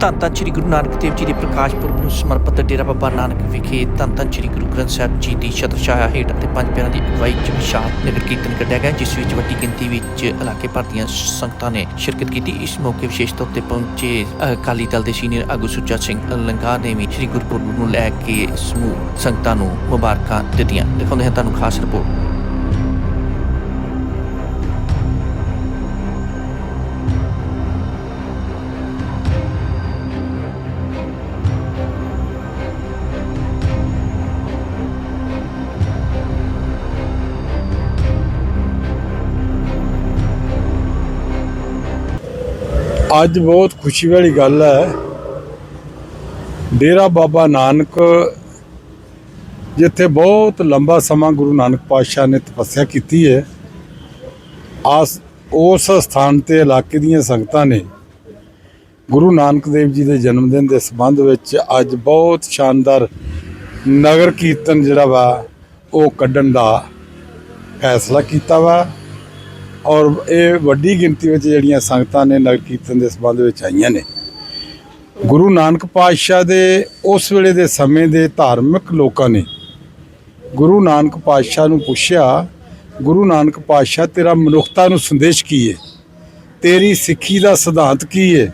ਧੰਨ ਧੰਨ ਸ੍ਰੀ ਗੁਰੂ ਨਾਨਕ ਦੇਵ ਜੀ ਦੇ ਪ੍ਰਕਾਸ਼ ਪੁਰਬ ਨੂੰ ਸਮਰਪਿਤ ਡੇਰਾ ਬਾਬਾ ਨਾਨਕ ਵਿਖੇ ਧੰਨ ਧੰਨ ਸ੍ਰੀ ਗੁਰੂ ਗ੍ਰੰਥ ਸਾਹਿਬ ਜੀ ਦੀ ਛਤਰਛਾਇਆ ਹੇਠ ਅਤੇ ਪੰਜ ਪਿਆਰਾਂ ਦੀ ਅਗਵਾਈ 'ਚ ਵਿਸ਼ਾਲ ਨਗਰ ਕੀਰਤਨ ਕੱਢਿਆ ਗਿਆ, ਜਿਸ ਵਿੱਚ ਵੱਡੀ ਗਿਣਤੀ ਵਿੱਚ ਇਲਾਕੇ ਭਰ ਦੀਆਂ ਸੰਗਤਾਂ ਨੇ ਸ਼ਿਰਕਤ ਕੀਤੀ। ਇਸ ਮੌਕੇ ਵਿਸ਼ੇਸ਼ ਤੌਰ ਤੇ ਪਹੁੰਚੇ ਅਕਾਲੀ ਦਲ ਦੇ ਸੀਨੀਅਰ ਆਗੂ ਸੁੱਚਾ ਸਿੰਘ ਲੰਗਾ ਨੇ ਵੀ ਸ੍ਰੀ ਗੁਰਪੁਰਬ ਨੂੰ ਲੈ ਕੇ ਸਮੂਹ ਸੰਗਤਾਂ ਨੂੰ ਮੁਬਾਰਕਾਂ ਦਿੱਤੀਆਂ। ਦਿਖਾਉਂਦੇ ਹਾਂ ਤੁਹਾਨੂੰ ਖਾਸ ਰਿਪੋਰਟ। ਅੱਜ ਬਹੁਤ ਖੁਸ਼ੀ ਵਾਲੀ ਗੱਲ ਹੈ। ਡੇਰਾ ਬਾਬਾ ਨਾਨਕ, ਜਿੱਥੇ ਬਹੁਤ ਲੰਬਾ ਸਮਾਂ ਗੁਰੂ ਨਾਨਕ ਪਾਤਸ਼ਾਹ ਨੇ ਤਪੱਸਿਆ ਕੀਤੀ ਹੈ, ਆਸ ਉਸ ਸਥਾਨ ਤੇ ਇਲਾਕੇ ਦੀਆਂ ਸੰਗਤਾਂ ਨੇ ਗੁਰੂ ਨਾਨਕ ਦੇਵ ਜੀ ਦੇ ਜਨਮ ਦਿਨ ਦੇ ਸੰਬੰਧ ਵਿੱਚ ਅੱਜ ਬਹੁਤ ਸ਼ਾਨਦਾਰ ਨਗਰ ਕੀਰਤਨ ਜਿਹੜਾ ਵਾ, ਉਹ ਕੱਢਣ ਦਾ ਫੈਸਲਾ ਕੀਤਾ ਵਾ। ਔਰ ਇਹ ਵੱਡੀ ਗਿਣਤੀ ਵਿੱਚ ਜਿਹੜੀਆਂ ਸੰਗਤਾਂ ਨੇ ਨਗਰ ਕੀਰਤਨ ਦੇ ਸੰਬੰਧ ਵਿੱਚ ਆਈਆਂ ਨੇ। ਗੁਰੂ ਨਾਨਕ ਪਾਤਸ਼ਾਹ ਦੇ ਉਸ ਵੇਲੇ ਦੇ ਸਮੇਂ ਦੇ ਧਾਰਮਿਕ ਲੋਕਾਂ ਨੇ ਗੁਰੂ ਨਾਨਕ ਪਾਤਸ਼ਾਹ ਨੂੰ ਪੁੱਛਿਆ, ਗੁਰੂ ਨਾਨਕ ਪਾਤਸ਼ਾਹ, ਤੇਰਾ ਮਨੁੱਖਤਾ ਨੂੰ ਸੰਦੇਸ਼ ਕੀ ਹੈ ਤੇਰੀ ਸਿੱਖੀ ਦਾ ਸਿਧਾਂਤ ਕੀ ਹੈ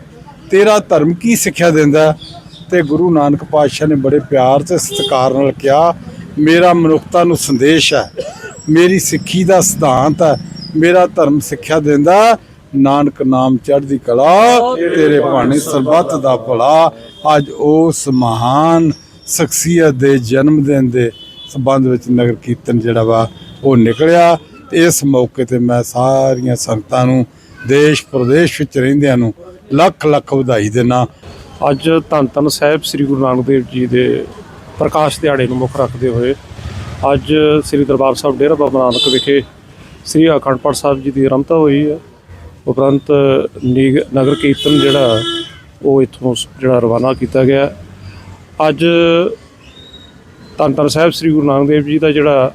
ਤੇਰਾ ਧਰਮ ਕੀ ਸਿੱਖਿਆ ਦਿੰਦਾ ਹੈ? ਤੇ ਗੁਰੂ ਨਾਨਕ ਪਾਤਸ਼ਾਹ ਨੇ ਬੜੇ ਪਿਆਰ ਤੇ ਸਤਿਕਾਰ ਨਾਲ ਕਿਹਾ, ਮੇਰਾ ਮਨੁੱਖਤਾ ਨੂੰ ਸੰਦੇਸ਼ ਹੈ। ਮੇਰੀ ਸਿੱਖੀ ਦਾ ਸਿਧਾਂਤ ਹੈ। ਮੇਰਾ ਧਰਮ ਸਿੱਖਿਆ ਦਿੰਦਾ, ਨਾਨਕ ਨਾਮ ਚੜ੍ਹਦੀ ਕਲਾ, ਤੇਰੇ ਭਾਣੇ ਸਰਬੱਤ ਦਾ ਭਲਾ। ਅੱਜ ਉਸ ਮਹਾਨ ਸ਼ਖਸੀਅਤ ਦੇ ਜਨਮ ਦਿਨ ਦੇ ਸੰਬੰਧ ਵਿੱਚ ਨਗਰ ਕੀਰਤਨ ਜਿਹੜਾ ਵਾ, ਉਹ ਨਿਕਲਿਆ। ਇਸ ਮੌਕੇ ਤੇ ਮੈਂ ਸਾਰੀਆਂ ਸੰਗਤਾਂ ਨੂੰ, ਦੇਸ਼ ਪ੍ਰਦੇਸ਼ ਵਿੱਚ ਰਹਿੰਦਿਆਂ ਨੂੰ ਲੱਖ ਲੱਖ ਵਧਾਈ ਦੇਣਾ ਅੱਜ ਧੰਨ ਧੰਨ ਸਾਹਿਬ ਸ੍ਰੀ ਗੁਰੂ ਨਾਨਕ ਦੇਵ ਜੀ ਦੇ ਪ੍ਰਕਾਸ਼ ਦਿਹਾੜੇ ਨੂੰ ਮੁੱਖ ਰੱਖਦੇ ਹੋਏ, ਅੱਜ ਸ੍ਰੀ ਦਰਬਾਰ ਸਾਹਿਬ ਡੇਰਾ ਬਾਬਾ ਨਾਨਕ ਵਿਖੇ ਸ੍ਰੀ ਅਖੰਡ ਪਾਠ ਸਾਹਿਬ ਜੀ ਦੀ ਆਰੰਭਤਾ ਹੋਈ ਹੈ। ਉਪਰੰਤ ਨੀਗ- ਨਗਰ ਕੀਰਤਨ ਜਿਹੜਾ, ਉਹ ਇੱਥੋਂ ਜਿਹੜਾ ਰਵਾਨਾ ਕੀਤਾ ਗਿਆ। ਅੱਜ ਧੰਨ ਧੰਨ ਸਾਹਿਬ ਸ੍ਰੀ ਗੁਰੂ ਨਾਨਕ ਦੇਵ ਜੀ ਦਾ ਜਿਹੜਾ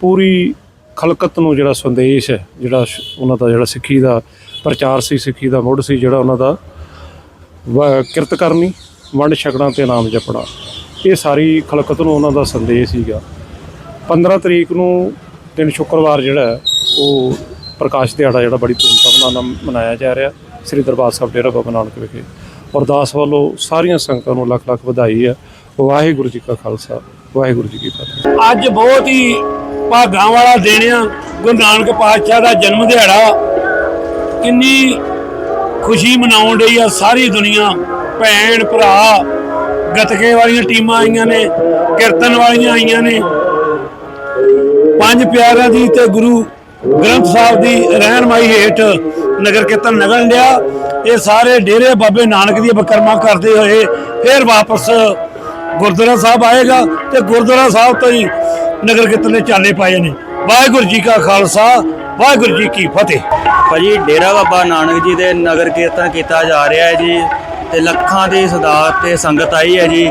ਪੂਰੀ ਖਲਕਤ ਨੂੰ ਜਿਹੜਾ ਸੰਦੇਸ਼ ਹੈ, ਜਿਹੜਾ ਸ਼- ਉਹਨਾਂ ਦਾ ਜਿਹੜਾ ਸਿੱਖੀ ਦਾ ਪ੍ਰਚਾਰ ਸੀ, ਸਿੱਖੀ ਦਾ ਮੁੱਢ ਸੀ, ਜਿਹੜਾ ਉਹਨਾਂ ਦਾ ਵ- ਕਿਰਤ ਕਰਨੀ, ਵੰਡ ਛਕਣਾ ਤੇ ਨਾਮ ਜਪਣਾ, ਇਹ ਸਾਰੀ ਖਲਕਤ ਨੂੰ ਉਹਨਾਂ ਦਾ ਸੰਦੇਸ਼ ਸੀਗਾ। 15 ਤਰੀਕ ਨੂੰ ਦਿਨ ਸ਼ੁੱਕਰਵਾਰ ਜਿਹੜਾ ਉਹ ਪ੍ਰਕਾਸ਼ ਦਿਹਾੜਾ ਜਿਹੜਾ ਬੜੀ ਧੂਮਧਾਮ ਨਾਲ ਮਨਾਇਆ ਜਾ ਰਿਹਾ। ਸ੍ਰੀ ਦਰਬਾਰ ਸਾਹਿਬ ਡੇਰਾ ਬਾਬਾ ਨਾਨਕ ਵਿਖੇ। ਅਰਦਾਸ ਵੱਲੋਂ ਸਾਰੀਆਂ ਸੰਗਤਾਂ ਨੂੰ ਲੱਖ ਲੱਖ ਵਧਾਈ ਹੈ। ਵਾਹਿਗੁਰੂ ਜੀ ਕਾ ਖਾਲਸਾ, ਵਾਹਿਗੁਰੂ ਜੀ ਕੀ ਫਤਿਹ। ਅੱਜ ਬਹੁਤ ਹੀ ਭਾਗਾਂ ਵਾਲਾ ਦਿਨ ਆ। ਗੁਰੂ ਨਾਨਕ ਪਾਤਸ਼ਾਹ ਦਾ ਜਨਮ ਦਿਹਾੜਾ। ਕਿੰਨੀ ਖੁਸ਼ੀ ਮਨਾਉਣ ਰਹੀ ਆ ਸਾਰੀ ਦੁਨੀਆ। ਭੈਣ, ਭਰਾ, ਗਤਕੇ ਵਾਲੀਆਂ ਟੀਮਾਂ ਆਈਆਂ ਨੇ, ਕੀਰਤਨ ਵਾਲੀਆਂ ਆਈਆਂ ਨੇ। ਪੰਜ ਪਿਆਰਿਆਂ ਦੀ ਤੇ ਗੁਰੂ ਗ੍ਰੰਥ ਸਾਹਿਬ ਦੀ ਰਹਿਨਮਾਈ ਹੇਠ ਨਗਰ ਕੀਰਤਨ ਨਿਕਲਣ ਲਿਆ। ਇਹ ਸਾਰੇ ਡੇਰੇ ਬਾਬੇ ਨਾਨਕ ਦੀ ਬਕਰਮਾ ਕਰਦੇ ਹੋਏ ਫਿਰ ਵਾਪਸ ਗੁਰਦੁਆਰਾ ਸਾਹਿਬ ਆਏਗਾ ਤੇ ਗੁਰਦੁਆਰਾ ਸਾਹਿਬ ਤੋਂ ਹੀ ਨਗਰ ਕੀਰਤਨ ਦੇ ਚਾਲੇ ਪਾਏ ਨੇ। ਵਾਹਿਗੁਰੂ ਜੀ ਕਾ ਖਾਲਸਾ, ਵਾਹਿਗੁਰੂ ਜੀ ਕੀ ਫਤਿਹ। ਭਾਜੀ, ਡੇਰਾ ਬਾਬਾ ਨਾਨਕ ਜੀ ਦੇ ਨਗਰ ਕੀਰਤਨ ਕੀਤਾ ਜਾ ਰਿਹਾ ਹੈ ਜੀ ਤੇ ਲੱਖਾਂ ਦੀ ਸਦਾਤ ਤੇ ਸੰਗਤ ਆਈ ਹੈ ਜੀ।